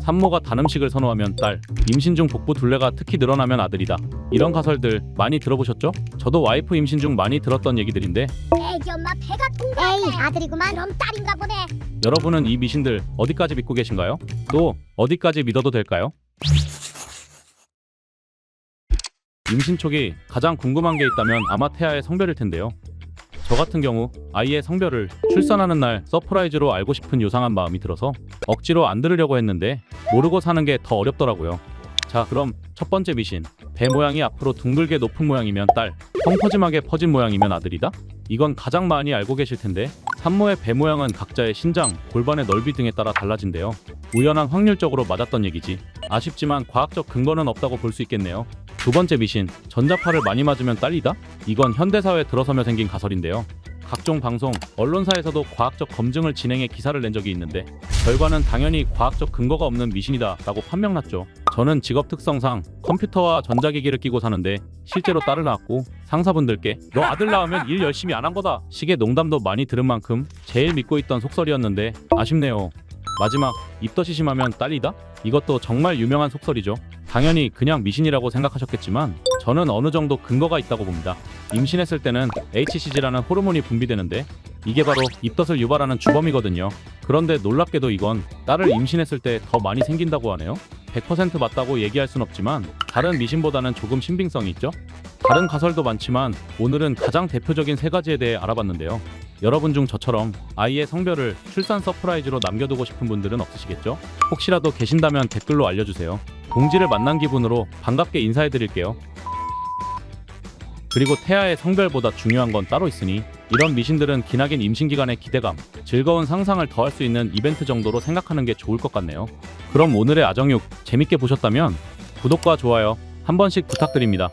산모가 단 음식을 선호하면 딸, 임신 중 복부 둘레가 특히 늘어나면 아들이다. 이런 가설들 많이 들어보셨죠? 저도 와이프 임신 중 많이 들었던 얘기들인데 애기 엄마 배가 동그랗네 에이 아들이구만 그럼 딸인가 보네 여러분은 이 미신들 어디까지 믿고 계신가요? 또 어디까지 믿어도 될까요? 임신 초기 가장 궁금한 게 있다면 아마 태아의 성별일 텐데요. 저 같은 경우 아이의 성별을 출산하는 날 서프라이즈로 알고 싶은 요상한 마음이 들어서 억지로 안 들으려고 했는데 모르고 사는 게 더 어렵더라고요. 자, 그럼 첫 번째 미신. 배 모양이 앞으로 둥글게 높은 모양이면 딸, 펑퍼짐하게 퍼진 모양이면 아들이다? 이건 가장 많이 알고 계실 텐데 산모의 배 모양은 각자의 신장, 골반의 넓이 등에 따라 달라진대요. 우연한 확률적으로 맞았던 얘기지. 아쉽지만 과학적 근거는 없다고 볼 수 있겠네요. 두 번째 미신, 전자파를 많이 맞으면 딸이다? 이건 현대사회에 들어서며 생긴 가설인데요. 각종 방송, 언론사에서도 과학적 검증을 진행해 기사를 낸 적이 있는데 결과는 당연히 과학적 근거가 없는 미신이다 라고 판명났죠. 저는 직업 특성상 컴퓨터와 전자기기를 끼고 사는데 실제로 딸을 낳았고 상사분들께 너 아들 낳으면 일 열심히 안 한 거다 식의 농담도 많이 들은 만큼 제일 믿고 있던 속설이었는데 아쉽네요. 마지막 입덧이 심하면 딸이다? 이것도 정말 유명한 속설이죠. 당연히 그냥 미신이라고 생각하셨겠지만 저는 어느 정도 근거가 있다고 봅니다. 임신했을 때는 HCG라는 호르몬이 분비되는데 이게 바로 입덧을 유발하는 주범이거든요. 그런데 놀랍게도 이건 딸을 임신했을 때 더 많이 생긴다고 하네요. 100% 맞다고 얘기할 순 없지만 다른 미신보다는 조금 신빙성이 있죠. 다른 가설도 많지만 오늘은 가장 대표적인 세 가지에 대해 알아봤는데요. 여러분 중 저처럼 아이의 성별을 출산 서프라이즈로 남겨두고 싶은 분들은 없으시겠죠? 혹시라도 계신다면 댓글로 알려주세요. 동지를 만난 기분으로 반갑게 인사해드릴게요. 그리고 태아의 성별보다 중요한 건 따로 있으니 이런 미신들은 기나긴 임신 기간의 기대감, 즐거운 상상을 더할 수 있는 이벤트 정도로 생각하는 게 좋을 것 같네요. 그럼 오늘의 아정육 재밌게 보셨다면 구독과 좋아요 한 번씩 부탁드립니다.